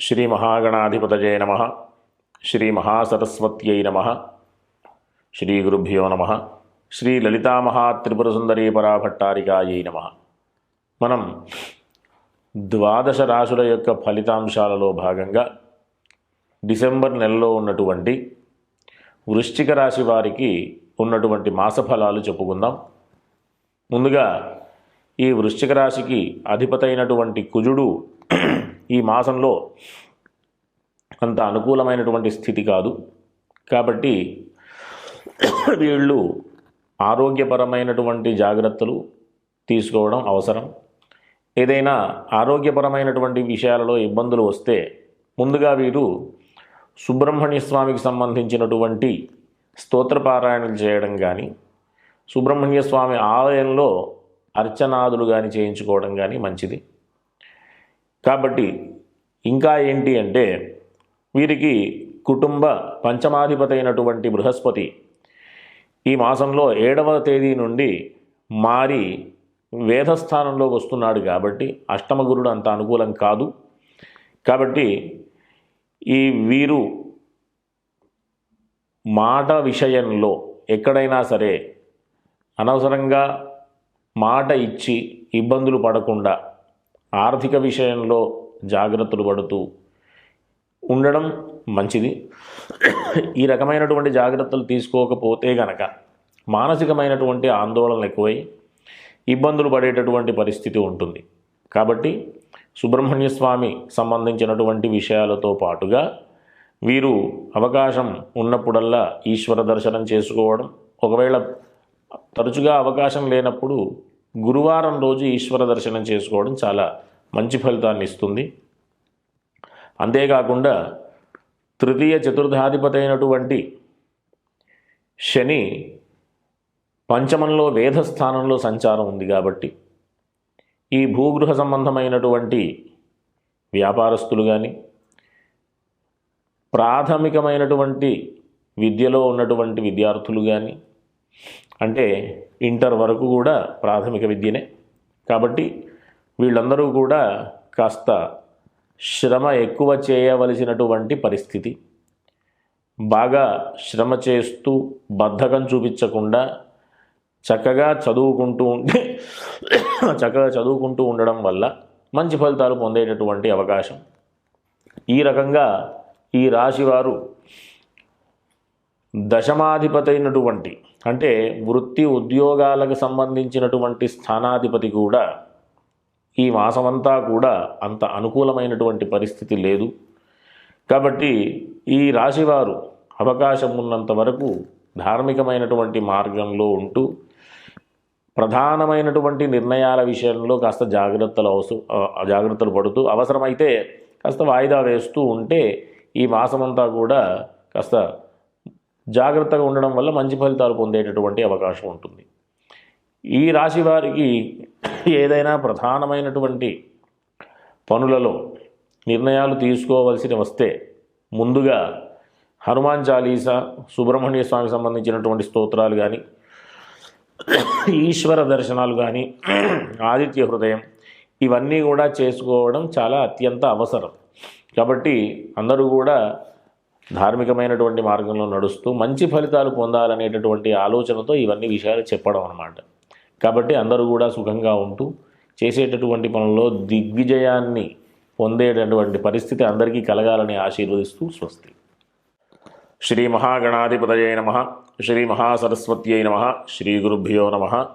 శ్రీ మహాగణాధిపతజయ నమ. శ్రీ మహాసరస్వత్యై నమ. శ్రీ గురుభ్యో నమ. శ్రీ లలితామహాత్రిపురసుందరీ పరాభట్టారికాయై నమ. మనం ద్వాదశ రాశుల యొక్క ఫలితాంశాలలో భాగంగా డిసెంబర్ నెలలో ఉన్నటువంటి వృశ్చిక రాశి వారికి ఉన్నటువంటి మాసఫలాలు చెప్పుకుందాం. ముందుగా ఈ వృశ్చిక రాశికి అధిపతైనటువంటి కుజుడు ఈ మాసంలో అంత అనుకూలమైనటువంటి స్థితి కాదు. కాబట్టి వీళ్ళు ఆరోగ్యపరమైనటువంటి జాగ్రత్తలు తీసుకోవడం అవసరం. ఏదైనా ఆరోగ్యపరమైనటువంటి విషయాలలో ఇబ్బందులు వస్తే ముందుగా వీరు సుబ్రహ్మణ్య స్వామికి సంబంధించినటువంటి స్తోత్రపారాయణలు చేయడం కానీ సుబ్రహ్మణ్య స్వామి ఆలయంలో అర్చనాదులు కానీ చేయించుకోవడం కానీ మంచిది. కాబట్టి ఇంకా ఏంటి అంటే వీరికి కుటుంబ పంచమాధిపతి అయినటువంటి బృహస్పతి ఈ మాసంలో ఏడవ తేదీ నుండి మారి వేదస్థానంలోకి వస్తున్నాడు కాబట్టి అష్టమ గురుడు అంత అనుకూలం కాదు. కాబట్టి ఈ వీరు మాట విషయంలో ఎక్కడైనా సరే అనవసరంగా మాట ఇచ్చి ఇబ్బందులు పడకుండా ఆర్థిక విషయంలో జాగ్రత్తలు పడుతూ ఉండడం మంచిది. ఈ రకమైనటువంటి జాగ్రత్తలు తీసుకోకపోతే గనక మానసికమైనటువంటి ఆందోళనలు ఎక్కువై ఇబ్బందులు పడేటటువంటి పరిస్థితి ఉంటుంది. కాబట్టి సుబ్రహ్మణ్య స్వామి సంబంధించినటువంటి విషయాలతో పాటుగా వీరు అవకాశం ఉన్నప్పుడల్లా ఈశ్వర దర్శనం చేసుకోవడం ఒకవేళ తరచుగా అవకాశం లేనప్పుడు గురువారం రోజు ఈశ్వర దర్శనం చేసుకోవడం చాలా మంచి ఫలితాన్ని ఇస్తుంది. అంతేకాకుండా తృతీయ చతుర్థాధిపతి అయినటువంటి శని పంచమంలో వేధస్థానంలో సంచారం ఉంది కాబట్టి ఈ భూగృహ సంబంధమైనటువంటి వ్యాపారస్తులు కానీ ప్రాథమికమైనటువంటి విద్యలో ఉన్నటువంటి విద్యార్థులు కానీ అంటే ఇంటర్ వరకు కూడా ప్రాథమిక విద్యనే. కాబట్టి వీళ్ళందరూ కూడా కాస్త శ్రమ ఎక్కువ చేయవలసినటువంటి పరిస్థితి. బాగా శ్రమ చేస్తూ బద్ధకం చూపించకుండా చక్కగా చదువుకుంటూ ఉంటే చక్కగా చదువుకుంటూ ఉండడం వల్ల మంచి ఫలితాలు పొందేటటువంటి అవకాశం. ఈ రకంగా ఈ రాశివారు దశమాధిపతి అయినటువంటి అంటే వృత్తి ఉద్యోగాలకు సంబంధించినటువంటి స్థానాధిపతి కూడా ఈ మాసమంతా కూడా అంత అనుకూలమైనటువంటి పరిస్థితి లేదు. కాబట్టి ఈ రాశివారు అవకాశం ఉన్నంత వరకు ధార్మికమైనటువంటి మార్గంలో ఉంటూ ప్రధానమైనటువంటి నిర్ణయాల విషయంలో కాస్త జాగ్రత్తలు అవసరం జాగ్రత్తలు పడుతూ అవసరమైతే కాస్త వాయిదా వేస్తూ ఉంటే ఈ మాసమంతా కూడా కాస్త జాగ్రత్తగా ఉండడం వల్ల మంచి ఫలితాలు పొందేటటువంటి అవకాశం ఉంటుంది. ఈ రాశి వారికి ఏదైనా ప్రధానమైనటువంటి పనులలో నిర్ణయాలు తీసుకోవలసి వస్తే ముందుగా హనుమాన్ చాలీసా సుబ్రహ్మణ్య స్వామికి సంబంధించినటువంటి స్తోత్రాలు కానీ ఈశ్వర దర్శనాలు కానీ ఆదిత్య హృదయం ఇవన్నీ కూడా చేసుకోవడం చాలా అత్యంత అవసరం. కాబట్టి అందరూ కూడా ధార్మికమైనటువంటి మార్గంలో నడుస్తూ మంచి ఫలితాలు పొందాలనేటటువంటి ఆలోచనతో ఇవన్నీ విషయాలు చెప్పడం అన్నమాట. కాబట్టి అందరూ కూడా సుఖంగా ఉంటూ చేసేటటువంటి పనుల్లో దిగ్విజయాన్ని పొందేటటువంటి పరిస్థితి అందరికీ కలగాలని ఆశీర్వదిస్తూ స్వస్తి. శ్రీ మహాగణాధిపతయే నమ. శ్రీ మహాసరస్వత్యై నమ. శ్రీ గురుభ్యో నమ.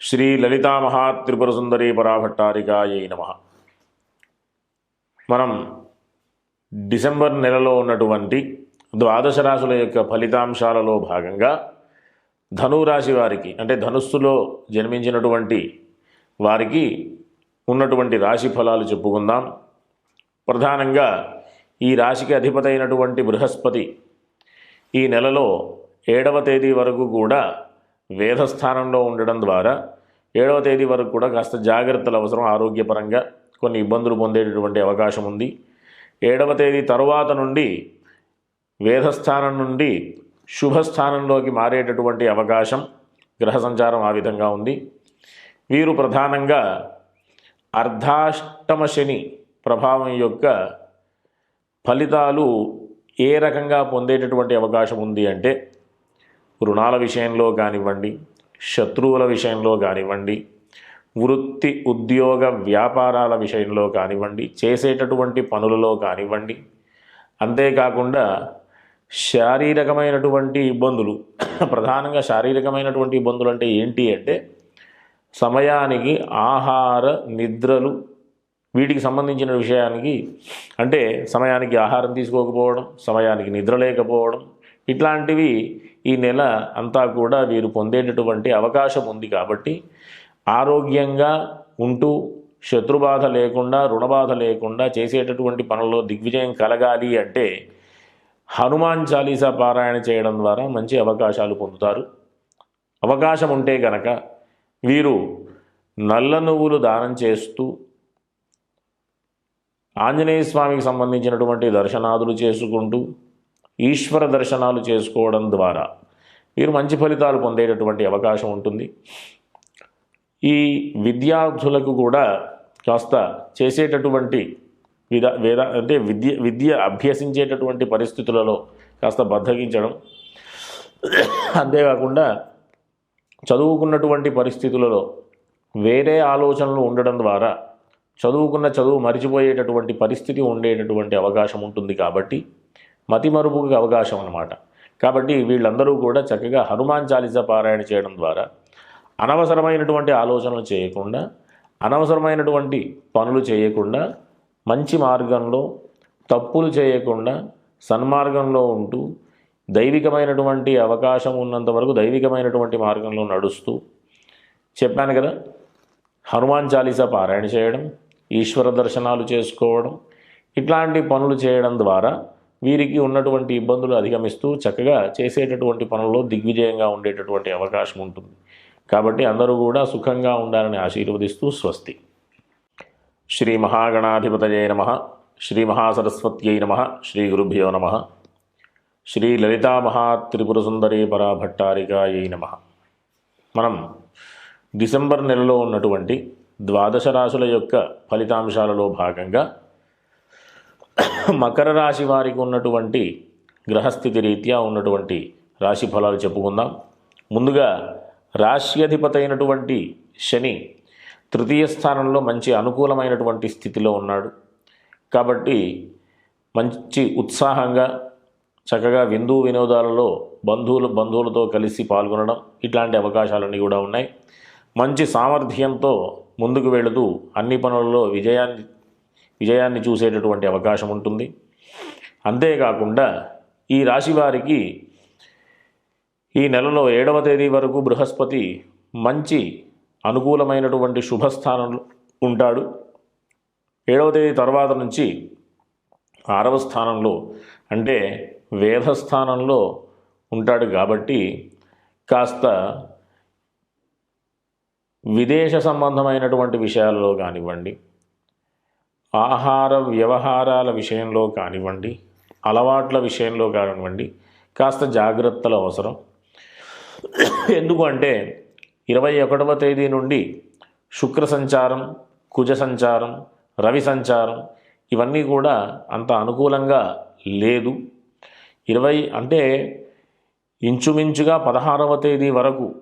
శ్రీ లలితామహాత్రిపురసుందరీ పరాభట్టారికాయై నమ. మనం డిసెంబర్ నెలలో ఉన్నటువంటి ద్వాదశ రాశుల యొక్క ఫలితాంశాలలో భాగంగా ధనురాశి వారికి అంటే ధనుస్సులో జన్మించినటువంటి వారికి ఉన్నటువంటి రాశి ఫలాలు చెప్పుకుందాం. ప్రధానంగా ఈ రాశికి అధిపతి అయినటువంటి బృహస్పతి ఈ నెలలో ఏడవ తేదీ వరకు కూడా వేధస్థానంలో ఉండడం ద్వారా ఏడవ తేదీ వరకు కూడా కాస్త జాగ్రత్తలు అవసరం ఆరోగ్యపరంగా కొన్ని ఇబ్బందులు పొందేటటువంటి అవకాశం ఉంది. ఏడవ తేదీ తరువాత నుండి వేధస్థానం నుండి శుభస్థానంలోకి మారేటటువంటి అవకాశం గ్రహ సంచారం ఆ విధంగా ఉంది. వీరు ప్రధానంగా అర్ధాష్టమ శని ప్రభావం యొక్క ఫలితాలు ఏ రకంగా పొందేటటువంటి అవకాశం ఉంది అంటే రుణాల విషయంలో కానివ్వండి శత్రువుల విషయంలో కానివ్వండి వృత్తి ఉద్యోగ వ్యాపారాల విషయంలో కానివ్వండి చేసేటటువంటి పనులలో కానివ్వండి అంతేకాకుండా శారీరకమైనటువంటి ఇబ్బందులు. ప్రధానంగా శారీరకమైనటువంటి ఇబ్బందులు అంటే ఏంటి అంటే సమయానికి ఆహార నిద్రలు వీటికి సంబంధించిన విషయానికి అంటే సమయానికి ఆహారం తీసుకోకపోవడం సమయానికి నిద్ర లేకపోవడం ఇట్లాంటివి ఈ నెల అంతా కూడా వీరు పొందేటటువంటి అవకాశం ఉంది కాబట్టి ఆరోగ్యంగా ఉంటూ శత్రుబాధ లేకుండా రుణబాధ లేకుండా చేసేటటువంటి పనుల్లో దిగ్విజయం కలగాలి అంటే హనుమాన్ చాలీసా పారాయణ చేయడం ద్వారా మంచి అవకాశాలు పొందుతారు. అవకాశం ఉంటే కనుక వీరు నల్ల నువ్వులు దానం చేస్తూ ఆంజనేయ స్వామికి సంబంధించినటువంటి దర్శనాదులు చేసుకుంటూ ఈశ్వర దర్శనాలు చేసుకోవడం ద్వారా వీరు మంచి ఫలితాలు పొందేటటువంటి అవకాశం ఉంటుంది. ఈ విద్యార్థులకు కూడా కాస్త చేసేటటువంటి విధ వేద అంటే విద్య విద్య అభ్యసించేటటువంటి పరిస్థితులలో కాస్త బద్దగించడం. అంతేకాకుండా చదువుకున్నటువంటి పరిస్థితులలో వేరే ఆలోచనలు ఉండడం ద్వారా చదువుకున్న చదువు మరిచిపోయేటటువంటి పరిస్థితి ఉండేటటువంటి అవకాశం ఉంటుంది కాబట్టి మతిమరుపుకి అవకాశం అన్నమాట. కాబట్టి వీళ్ళందరూ కూడా చక్కగా హనుమాన్ చాలీసా పారాయణ చేయడం ద్వారా అనవసరమైనటువంటి ఆలోచనలు చేయకుండా అనవసరమైనటువంటి పనులు చేయకుండా మంచి మార్గంలో తప్పులు చేయకుండా సన్మార్గంలో ఉంటూ దైవికమైనటువంటి అవకాశం ఉన్నంత వరకు దైవికమైనటువంటి మార్గంలో నడుస్తూ చెప్పాను కదా హనుమాన్ చాలీసా పారాయణ చేయడం ఈశ్వర దర్శనాలు చేసుకోవడం ఇట్లాంటి పనులు చేయడం ద్వారా వీరికి ఉన్నటువంటి ఇబ్బందులు అధిగమిస్తూ చక్కగా చేసేటటువంటి పనుల్లో దిగ్విజయంగా ఉండేటటువంటి అవకాశం ఉంటుంది. కాబట్టి అందరూ కూడా సుఖంగా ఉండాలని ఆశీర్వదిస్తూ స్వస్తి. శ్రీ మహాగణాధిపతయే నమ. శ్రీ మహాసరస్వత్యై నమ. శ్రీ గురుభ్యో నమ. శ్రీ లలితా మహాత్రిపుర సుందరీ పరాభట్టారికాయై నమ. మనం డిసెంబర్ నెలలో ఉన్నటువంటి ద్వాదశ రాశుల యొక్క ఫలితాంశాలలో భాగంగా మకర రాశి వారికి ఉన్నటువంటి గ్రహస్థితి రీత్యా ఉన్నటువంటి రాశి ఫలాలు చెప్పుకుందాం. ముందుగా రాశ్యధిపతి అయినటువంటి శని తృతీయ స్థానంలో మంచి అనుకూలమైనటువంటి స్థితిలో ఉన్నాడు. కాబట్టి మంచి ఉత్సాహంగా చక్కగా విందు వినోదాలలో బంధువులు బంధువులతో కలిసి పాల్గొనడం ఇట్లాంటి అవకాశాలన్నీ కూడా ఉన్నాయి. మంచి సామర్థ్యంతో ముందుకు వెళుతూ అన్ని పనులలో విజయాన్ని విజయాన్ని చూసేటటువంటి అవకాశం ఉంటుంది. అంతేకాకుండా ఈ రాశి వారికి ఈ నెలలో ఏడవ తేదీ వరకు బృహస్పతి మంచి అనుకూలమైనటువంటి శుభస్థానంలో ఉంటాడు. ఏడవ తేదీ తర్వాత నుంచి ఆరవ స్థానంలో అంటే వేధస్థానంలో ఉంటాడు కాబట్టి కాస్త విదేశ సంబంధమైనటువంటి విషయాల్లో కానివ్వండి ఆహార వ్యవహారాల విషయంలో కానివ్వండి అలవాట్ల విషయంలో కానివ్వండి కాస్త జాగ్రత్తలు అవసరం. ఎందుకు అంటే ఇరవై ఒకటవ తేదీ నుండి శుక్ర సంచారం కుజ సంచారం రవి సంచారం ఇవన్నీ కూడా అంత అనుకూలంగా లేదు. ఇరవై అంటే ఇంచుమించుగా పదహారవ తేదీ వరకు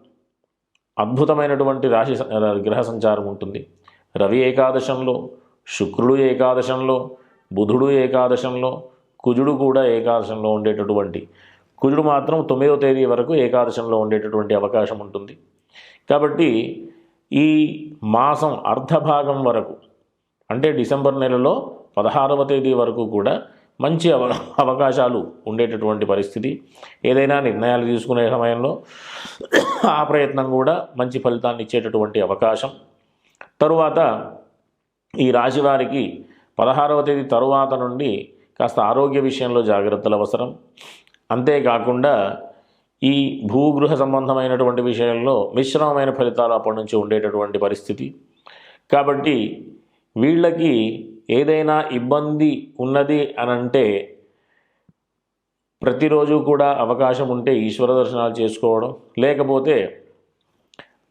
అద్భుతమైనటువంటి రాశి స- గ్రహ సంచారం ఉంటుంది. రవి ఏకాదశంలో శుక్రుడు ఏకాదశంలో బుధుడు ఏకాదశంలో కుజుడు కూడా ఏకాదశంలో ఉండేటటువంటి కుజుడు మాత్రం తొమ్మిదవ తేదీ వరకు ఏకాదశంలో ఉండేటటువంటి అవకాశం ఉంటుంది. కాబట్టి ఈ మాసం అర్ధభాగం వరకు అంటే డిసెంబర్ నెలలో పదహారవ తేదీ వరకు కూడా మంచి అవ అవకాశాలు ఉండేటటువంటి పరిస్థితి. ఏదైనా నిర్ణయాలు తీసుకునే సమయంలో ఆ ప్రయత్నం కూడా మంచి ఫలితాన్ని ఇచ్చేటటువంటి అవకాశం. తరువాత ఈ రాశి వారికి పదహారవ తేదీ తరువాత నుండి కాస్త ఆరోగ్య విషయంలో జాగ్రత్తలు అవసరం. అంతేకాకుండా ఈ భూగృహ సంబంధమైనటువంటి విషయంలో మిశ్రమమైన ఫలితాలు అప్పటి నుంచి ఉండేటటువంటి పరిస్థితి. కాబట్టి వీళ్ళకి ఏదైనా ఇబ్బంది ఉన్నది అని అంటే ప్రతిరోజు కూడా అవకాశం ఉంటే ఈశ్వర దర్శనాలు చేసుకోవడం లేకపోతే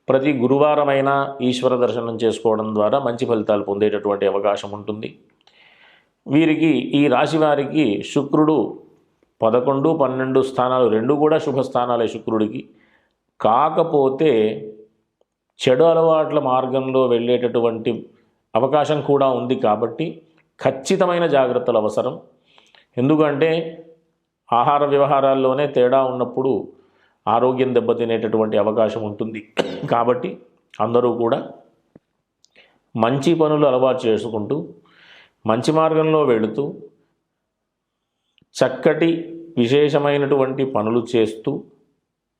ప్రతి గురువారమైనా ఈశ్వర దర్శనం చేసుకోవడం ద్వారా మంచి ఫలితాలు పొందేటటువంటి అవకాశం ఉంటుంది. వీరికి ఈ రాశి వారికి శుక్రుడు పదకొండు పన్నెండు స్థానాలు రెండు కూడా శుభ స్థానాలే శుక్రుడికి. కాకపోతే చెడు అలవాట్ల మార్గంలో వెళ్ళేటటువంటి అవకాశం కూడా ఉంది కాబట్టి ఖచ్చితమైన జాగ్రత్తలు అవసరం. ఎందుకంటే ఆహార వ్యవహారాల్లోనే తేడా ఉన్నప్పుడు ఆరోగ్యం దెబ్బతినేటటువంటి అవకాశం ఉంటుంది. కాబట్టి అందరూ కూడా మంచి పనులు అలవాటు చేసుకుంటూ మంచి మార్గంలో వెళుతూ చక్కటి విశేషమైనటువంటి పనులు చేస్తూ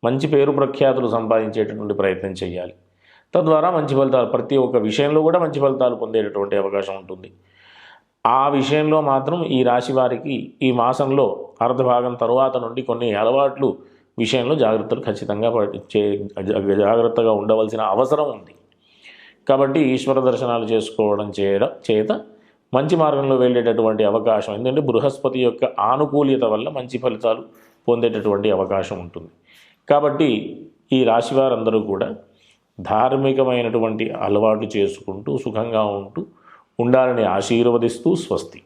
మంచి పేరు ప్రఖ్యాతులు సంపాదించేటటువంటి ప్రయత్నం చేయాలి. తద్వారా మంచి ఫలితాలు ప్రతి ఒక్క విషయంలో కూడా మంచి ఫలితాలు పొందేటటువంటి అవకాశం ఉంటుంది. ఆ విషయంలో మాత్రం ఈ రాశి వారికి ఈ మాసంలో అర్ధభాగం తరువాత నుండి కొన్ని అలవాట్లు విషయంలో జాగ్రత్తలు ఖచ్చితంగా జా- జాగ్రత్తగా ఉండవలసిన అవసరం ఉంది. కాబట్టి ఈశ్వర దర్శనాలు చేసుకోవడం చేయడం చేత మంచి మార్గంలో వెళ్ళేటటువంటి అవకాశం. ఎందుకంటే బృహస్పతి యొక్క ఆనుకూల్యత వల్ల మంచి ఫలితాలు పొందేటటువంటి అవకాశం ఉంటుంది. కాబట్టి ఈ రాశి వారందరూ కూడా ధార్మికమైనటువంటి అలవాటు చేసుకుంటూ సుఖంగా ఉంటూ ఉండాలని ఆశీర్వదిస్తూ స్వస్తి.